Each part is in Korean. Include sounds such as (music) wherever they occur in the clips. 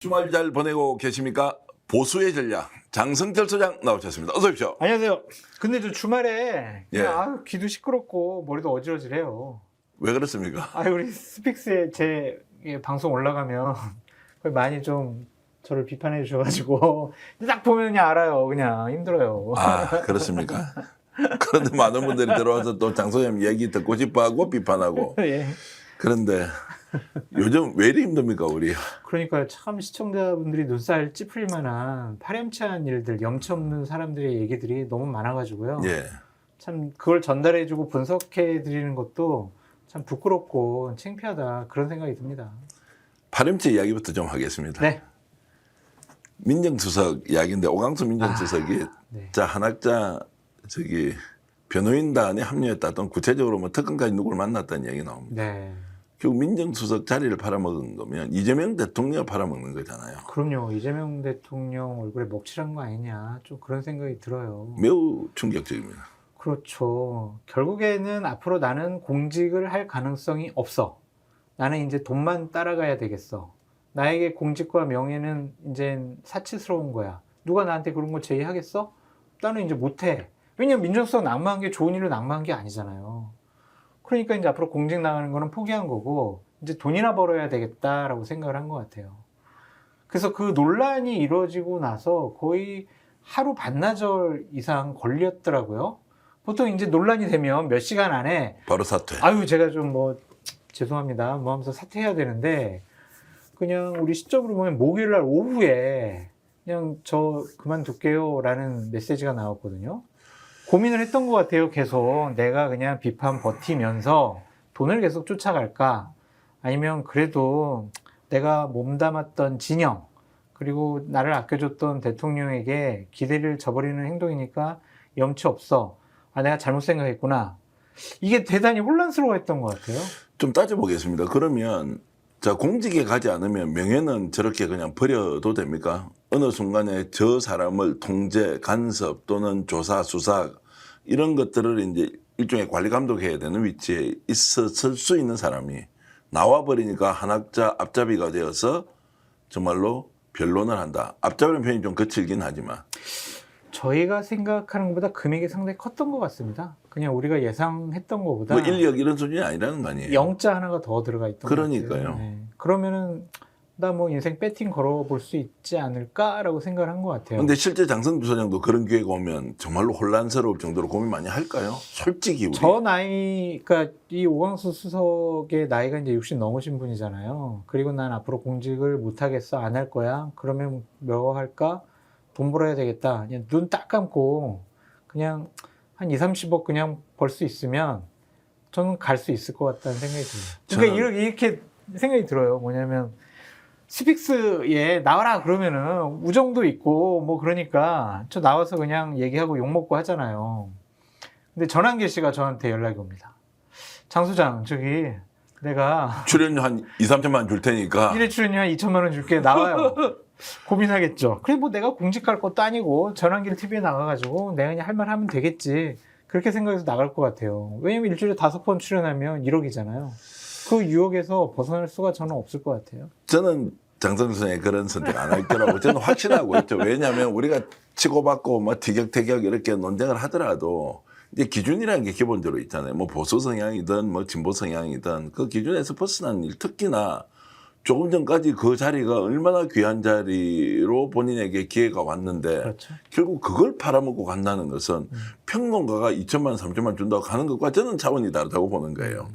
주말 잘 보내고 계십니까? 보수의 전략 장성철 소장 나오셨습니다. 어서 오십시오. 안녕하세요. 근데 저 주말에 예. 그냥 아유, 귀도 시끄럽고 머리도 어지러지래요. 왜 그렇습니까? 아 우리 스픽스에 제 예, 방송 올라가면 거의 많이 좀 저를 비판해 주셔가지고 (laughs) 딱 보면 그냥 알아요. 그냥 힘들어요. 아 그렇습니까? 그런데 많은 분들이 들어와서 또 장 소장 얘기 듣고 싶어하고 비판하고 (laughs) 예. 그런데 요즘 왜 이리 힘듭니까 우리? 그러니까 참 시청자분들이 눈살 찌푸릴 만한 파렴치한 일들, 염치 없는 사람들의 얘기들이 너무 많아가지고요. 예. 참 그걸 전달해주고 분석해 드리는 것도 참 부끄럽고 창피하다 그런 생각이 듭니다. 파렴치 이야기부터 좀 하겠습니다. 네. 민정수석 이야기인데 오강수 민정수석이 네. 자 한학자 저기 변호인단에 합류했다던 구체적으로 뭐 특검까지 누구를 만났다는 이야기 나옵니다. 네. 결국 민정수석 자리를 팔아먹은 거면 이재명 대통령을 팔아먹는 거잖아요. 그럼요. 이재명 대통령 얼굴에 먹칠한 거 아니냐. 좀 그런 생각이 들어요. 매우 충격적입니다. 그렇죠. 결국에는 앞으로 나는 공직을 할 가능성이 없어. 나는 이제 돈만 따라가야 되겠어. 나에게 공직과 명예는 이제 사치스러운 거야. 누가 나한테 그런 거 제의하겠어? 나는 이제 못해. 왜냐면 민정수석 낙마한 게 좋은 일로 낙마한 게 아니잖아요. 그러니까 이제 앞으로 공직 나가는 거는 포기한 거고, 이제 돈이나 벌어야 되겠다라고 생각을 한 것 같아요. 그래서 그 논란이 이루어지고 나서 거의 하루 반나절 이상 걸렸더라고요. 보통 이제 논란이 되면 몇 시간 안에 바로 사퇴. 아유 제가 좀 뭐 죄송합니다 뭐 하면서 사퇴해야 되는데 그냥 우리 시점으로 보면 목요일 날 오후에 그냥 저 그만둘게요라는 메시지가 나왔거든요. 고민을 했던 것 같아요. 계속 내가 그냥 비판 버티면서 돈을 계속 쫓아갈까 아니면 그래도 내가 몸담았던 진영 그리고 나를 아껴줬던 대통령에게 기대를 저버리는 행동이니까 염치 없어. 아 내가 잘못 생각했구나. 이게 대단히 혼란스러워했던 것 같아요. 좀 따져보겠습니다. 그러면 자 공직에 가지 않으면 명예는 저렇게 그냥 버려도 됩니까? 어느 순간에 저 사람을 통제, 간섭 또는 조사, 수사 이런 것들을 이제 일종의 관리 감독해야 되는 위치에 있었을 수 있는 사람이 나와 버리니까 한 학자 앞잡이가 되어서 정말로 변론을 한다. 앞잡이라는 표현이 좀 거칠긴 하지만 저희가 생각하는 것보다 금액이 상당히 컸던 것 같습니다. 그냥 우리가 예상했던 것보다 뭐 인력 이런 수준이 아니라는 거 아니에요. 영자 하나가 더 들어가 있던 그러니까요. 네. 그러면은 나 뭐 인생 배팅 걸어볼 수 있지 않을까라고 생각을 한 것 같아요. 근데 실제 장성주 소장도 그런 기회가 오면 정말로 혼란스러울 정도로 고민 많이 할까요? 솔직히 우리 저 나이, 그러니까 이 오광수 수석의 나이가 이제 60 넘으신 분이잖아요. 그리고 난 앞으로 공직을 못 하겠어, 안 할 거야. 그러면 뭐 할까? 돈 벌어야 되겠다. 그냥 눈 딱 감고 그냥 한 2, 30억 그냥 벌 수 있으면 저는 갈 수 있을 것 같다는 생각이 들어요. 그러니까 저는- 이렇게 생각이 들어요. 뭐냐면 스픽스에 나와라 그러면은 우정도 있고 뭐 그러니까 저 나와서 그냥 얘기하고 욕 먹고 하잖아요. 근데 전한계 씨가 저한테 연락이 옵니다. 장 소장 저기 내가 출연료 한 2, 3천만 줄 테니까 1회 출연료 한 2천만 원 줄게 나와요. (laughs) 고민하겠죠. 그래 뭐 내가 공직할 것도 아니고 전환길 TV에 나가가지고 내가 그냥 할 말 하면 되겠지. 그렇게 생각해서 나갈 것 같아요. 왜냐면 일주일에 다섯 번 출연하면 1억이잖아요. 그 유혹에서 벗어날 수가 저는 없을 것 같아요. 저는 소장이 그런 선택 안 할 거라고 저는 확신하고 있죠. 왜냐하면 우리가 치고받고 뭐 티격태격 이렇게 논쟁을 하더라도 이제 기준이라는 게 기본적으로 있잖아요. 뭐 보수 성향이든 뭐 진보 성향이든 그 기준에서 벗어난 일 특히나 조금 전까지 그 자리가 얼마나 귀한 자리로 본인에게 기회가 왔는데 그렇죠. 결국 그걸 팔아먹고 간다는 것은 음. 평론가가 2천만, 3천만 준다고 가는 것과 저는 차원이 다르다고 보는 거예요.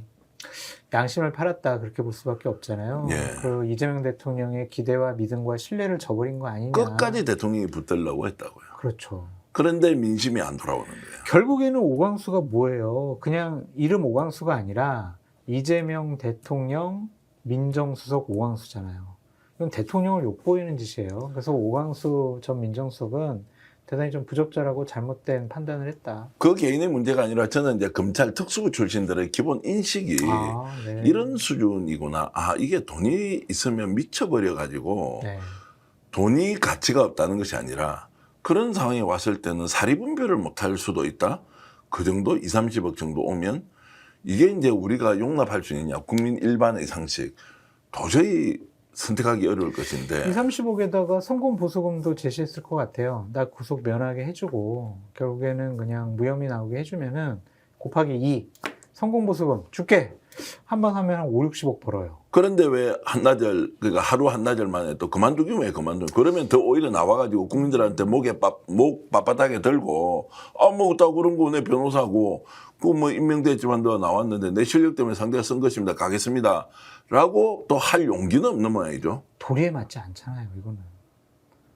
양심을 팔았다 그렇게 볼 수밖에 없잖아요. 예. 그 이재명 대통령의 기대와 믿음과 신뢰를 저버린 거 아니냐. 끝까지 대통령이 붙들려고 했다고요. 그렇죠. 그런데 민심이 안 돌아오는 거예요. 결국에는 오광수가 뭐예요? 그냥 이름 오광수가 아니라 이재명 대통령 민정수석 오광수잖아요. 이건 대통령을 욕보이는 짓이에요. 그래서 오광수 전 민정수석은 대단히 좀 부적절하고 잘못된 판단을 했다. 그 개인의 문제가 아니라 저는 이제 검찰 특수부 출신들의 기본 인식이 아, 네. 이런 수준이구나. 아, 이게 돈이 있으면 미쳐버려가지고 네. 돈이 가치가 없다는 것이 아니라 그런 상황에 왔을 때는 사리분별을 못할 수도 있다. 그 정도 2, 30억 정도 오면 이게 이제 우리가 용납할 수 있느냐. 국민 일반의 상식. 도저히 선택하기 어려울 이 것인데 35개다가 성공 보수금도 제시했을 것 같아요. 나 구속 면하게 해주고 결국에는 그냥 무혐의 나오게 해주면은 곱하기 2 성공 보수금 줄게 한 번 하면 한 5, 60억 벌어요. 그런데 왜 한나절 그러니까 하루 한나절 만에 또 그만두기면 왜 그만두 그러면 더 오히려 나와가지고 국민들한테 목에 밥, 목 빳빳하게 들고 아뭐 그런 거 내 변호사고 그뭐 임명됐지만도 나왔는데 내 실력 때문에 상대가 쓴 것입니다 가겠습니다 라고 또 할 용기는 없는 모양이죠 도리에 맞지 않잖아요. 이거는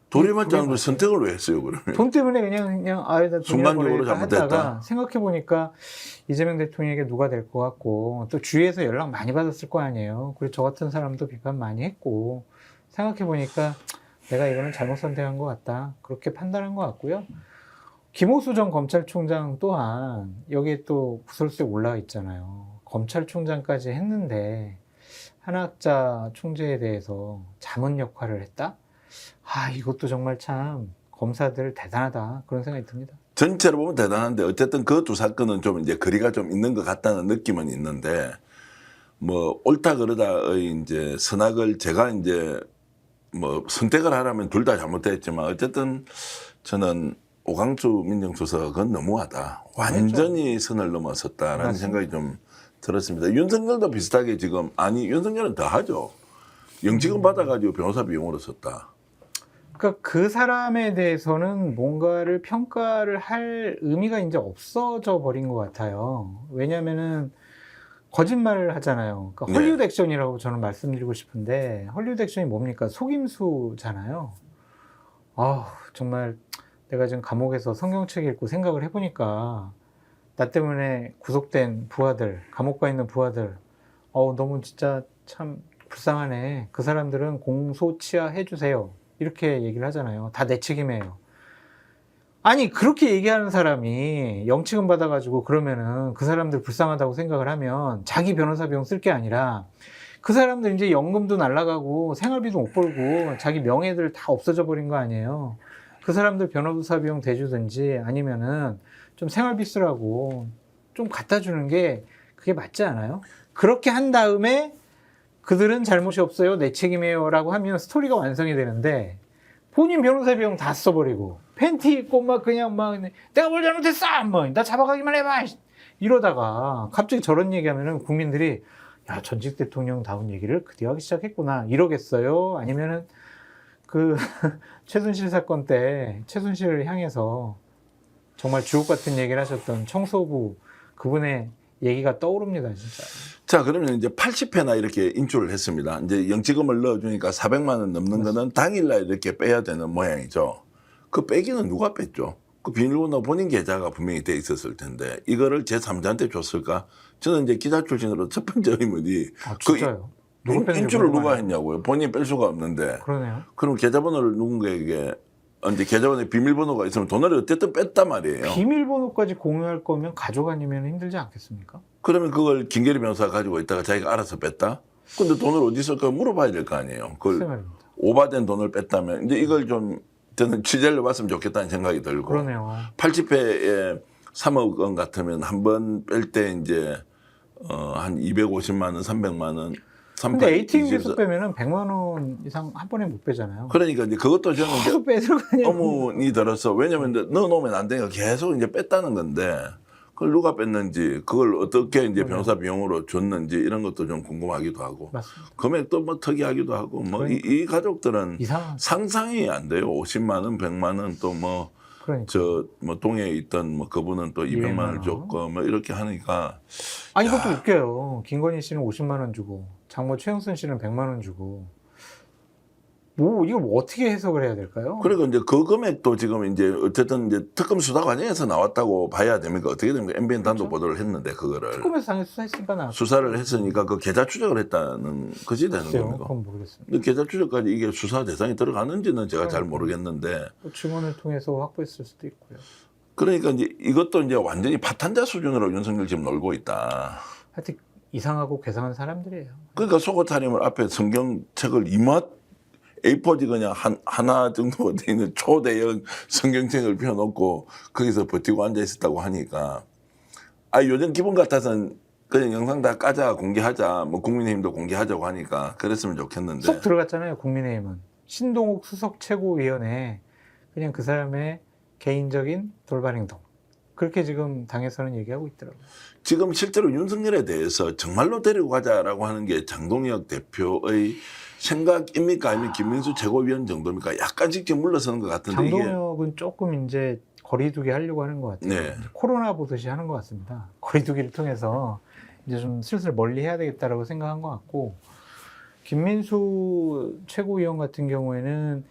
도리 맞지 않은 걸 선택을 왜 했어요 그러면 돈 때문에 그냥 그냥 아예다 순간적으로 하다가 잘못했다. 생각해 보니까 이재명 대통령에게 누가 될 것 같고 또 주위에서 연락 많이 받았을 거 아니에요. 그리고 저 같은 사람도 비판 많이 했고 생각해 보니까 내가 이거는 잘못 선택한 것 같다 그렇게 판단한 것 같고요. 김호수 전 검찰총장 또한 여기에 또 구설수에 올라와 있잖아요. 검찰총장까지 했는데 한학자 총재에 대해서 자문 역할을 했다? 아, 이것도 정말 참 검사들 대단하다 그런 생각이 듭니다. 전체로 보면 대단한데 어쨌든 그 두 사건은 좀 이제 거리가 좀 있는 것 같다는 느낌은 있는데 뭐 옳다 그러다의 이제 선악을 제가 이제 뭐 선택을 하라면 둘 다 잘못됐지만 어쨌든 저는 오강수 민정수석은 너무하다. 완전히 선을 넘어섰다라는 맞습니다. 생각이 좀 들었습니다. 윤석열도 비슷하게 지금 아니 윤석열은 더 하죠. 영지금 받아가지고 변호사 비용으로 썼다. 그러니까 그 사람에 대해서는 뭔가를 평가를 할 의미가 이제 없어져 버린 것 같아요. 왜냐면은 거짓말을 하잖아요. 그러니까 네. 헐리우드 액션이라고 저는 말씀드리고 싶은데 헐리우드 액션이 뭡니까? 속임수잖아요. 아 정말 내가 지금 감옥에서 성경책 읽고 생각을 해보니까 나 때문에 구속된 부하들, 감옥 가 있는 부하들, 어우 너무 진짜 참 불쌍하네. 그 사람들은 공소치하 해주세요. 이렇게 얘기를 하잖아요. 다 내 책임이에요. 아니 그렇게 얘기하는 사람이 영치금 받아가지고 그러면은 그 사람들 불쌍하다고 생각을 하면 자기 변호사 비용 쓸 게 아니라 그 사람들 이제 연금도 날라가고 생활비도 못 벌고 자기 명예들 다 없어져 버린 거 아니에요. 그 사람들 변호사 비용 대주든지 아니면은 좀 생활비 쓰라고 좀 갖다 주는 게 그게 맞지 않아요? 그렇게 한 다음에 그들은 잘못이 없어요. 내 책임이에요. 라고 하면 스토리가 완성이 되는데 본인 변호사 비용 다 써버리고 팬티 입고 막 그냥 막 내가 뭘 잘못했어! 뭐나 잡아가기만 해봐! 이러다가 갑자기 저런 얘기하면은 국민들이 야 전직 대통령 다운 얘기를 그뒤 하기 시작했구나 이러겠어요? 아니면은 그 (laughs) 최순실 사건 때 최순실을 향해서 정말 주옥 같은 얘기를 하셨던 청소부 그분의 얘기가 떠오릅니다 진짜. 자, 그러면 이제 80회나 이렇게 인출을 했습니다. 이제 영지금을 넣어주니까 400만 원 넘는 거는 당일날 이렇게 빼야 되는 모양이죠. 그 빼기는 누가 뺐죠? 그 비밀번호 본인 계좌가 분명히 돼 있었을 텐데 이거를 제3자한테 줬을까? 저는 이제 기자 출신으로 첫 번째 의문이 아 그 인- 뺐는지 인출을 누가. 했냐고요. 본인이 뺄 수가 없는데 그러네요. 그럼 계좌번호를 누군가에게 어, 이제 계좌번호에 비밀번호가 있으면 돈을 어쨌든 뺐단 말이에요. 비밀번호까지 공유할 거면 가족 아니면 힘들지 않겠습니까? 그러면 그걸 김계리 변호사가 가지고 있다가 자기가 알아서 뺐다? 근데 돈을 어디 쓸까 물어봐야 될 거 아니에요. 그걸. 오바된 돈을 뺐다면 이제 이걸 좀 저는 취재를 해봤으면 좋겠다는 생각이 들고 그러네요. 80회에 3억 원 같으면 한 번 뺄 때 이제 어, 한 250만 원, 300만 원, 근데 38, ATM 24. 계속 빼면은 100만 원 이상 한 번에 못 빼잖아요. 그러니까 이제 그것도 저는 계속 빼들어가냐고. 어문이 들어서 왜냐면 이제 넣어놓으면 안 되니까 계속 이제 뺐다는 건데 그걸 누가 뺐는지 그걸 어떻게 이제 변호사 비용으로 줬는지 이런 것도 좀 궁금하기도 하고 맞습니다. 금액도 뭐 특이하기도 하고 뭐이이 가족들은 이상한. 상상이 안 돼요. 50만 원, 100만 원 또 뭐 그러니까. 저뭐 동해에 있던 뭐 그분은 또 200만 원을 원. 줬고 뭐 이렇게 하니까 아니 이것도 웃겨요. 김건희 씨는 50만 원 주고 장모 최영순 씨는 100만 원 주고. 뭐 이걸 뭐 어떻게 해석을 해야 될까요? 그리고 이제 그 금액도 지금 이제 어쨌든 이제 특검 수사 과정에서 나왔다고 봐야 됩니까? 어떻게 됩니까? MBN 단독 그렇죠. 보도를 했는데 그거를 특검에서 당연히 수사했으니까 나. 수사를 했으니까 그 계좌 추적을 했다는 것이 되는 글쎄요. 겁니까? 그건 모르겠습니다. 근데 계좌 추적까지 이게 수사 대상이 들어가는지는 제가 잘 그러니까요. 모르겠는데 또 증언을 통해서 확보했을 수도 있고요. 그러니까 이제 이것도 이제 완전히 파탄자 수준으로 윤석열 지금 놀고 있다. 하여튼 이상하고 괴상한 사람들이에요. 그러니까 차림을 앞에 성경책을 이맛 A4지 그냥 한, 하나 정도 돼 있는 초대형 성경책을 펴놓고 거기서 버티고 앉아 있었다고 하니까 아 요즘 기분 같아서는 그냥 영상 다 까자 공개하자 뭐 국민의힘도 공개하자고 하니까 그랬으면 좋겠는데 쏙 들어갔잖아요. 국민의힘은 신동욱 수석 최고위원회 그냥 그 사람의 개인적인 돌발 행동 그렇게 지금 당에서는 얘기하고 있더라고요. 지금 실제로 윤석열에 대해서 정말로 데리고 가자라고 하는 게 장동혁 대표의 생각입니까 아니면 김민수 최고위원 정도입니까 약간씩 좀 물러서는 것 같은데 이게 장동혁은 조금 이제 거리두기 하려고 하는 것 같아요. 네. 코로나 보듯이 하는 것 같습니다. (laughs) 거리두기를 통해서 이제 좀 슬슬 멀리 해야 되겠다라고 생각한 것 같고 김민수 최고위원 같은 경우에는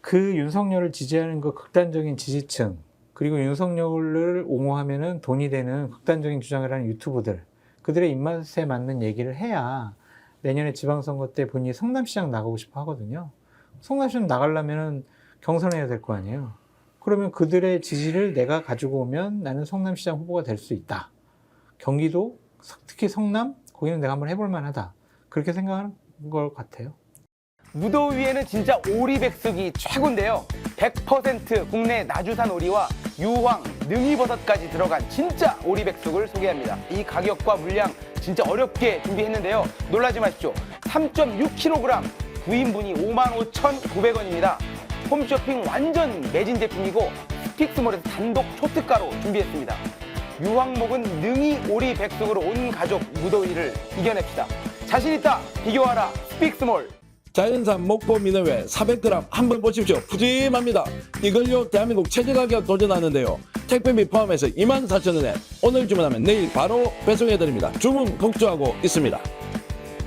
그 윤석열을 지지하는 그 극단적인 지지층 그리고 윤석열을 옹호하면은 돈이 되는 극단적인 주장을 하는 유튜브들 그들의 입맛에 맞는 얘기를 해야 내년에 지방선거 때 본인이 성남시장 나가고 싶어 하거든요. 성남시장 나가려면은 경선해야 될 거 아니에요. 그러면 그들의 지지를 내가 가지고 오면 나는 성남시장 후보가 될 수 있다. 경기도 특히 성남 거기는 내가 한번 해볼 만하다. 그렇게 생각하는 것 같아요. 무더위에는 진짜 오리백숙이 최고인데요. 100% 국내 나주산 오리와 유황, 능이버섯까지 들어간 진짜 오리백숙을 소개합니다. 이 가격과 물량 진짜 어렵게 준비했는데요. 놀라지 마십시오. 3.6kg 9인분이 55,900원입니다. 홈쇼핑 완전 매진 제품이고 스픽스몰에서 단독 초특가로 준비했습니다. 유황목은 능이 오리 백숙으로 온 가족 무더위를 이겨냅시다. 자신 있다 비교하라 스픽스몰. 자연산 목포 민어회 400g 한번 보십시오. 푸짐합니다. 이걸요 대한민국 최저 가격 도전하는데요. 택배비 포함해서 24,000원에 오늘 주문하면 내일 바로 배송해드립니다. 주문 걱정하고 있습니다.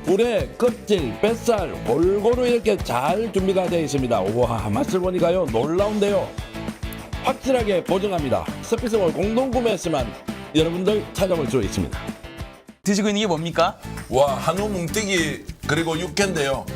굴에 껍질, 뱃살 골고루 이렇게 잘 준비가 되어 있습니다. 우와 맛을 보니까요 놀라운데요. 확실하게 보증합니다. 스피스몰 공동 구매했으면 여러분들 찾아볼 수 있습니다. 드시고 있는 게 뭡니까? 와 한우 뭉티기 그리고 육회인데요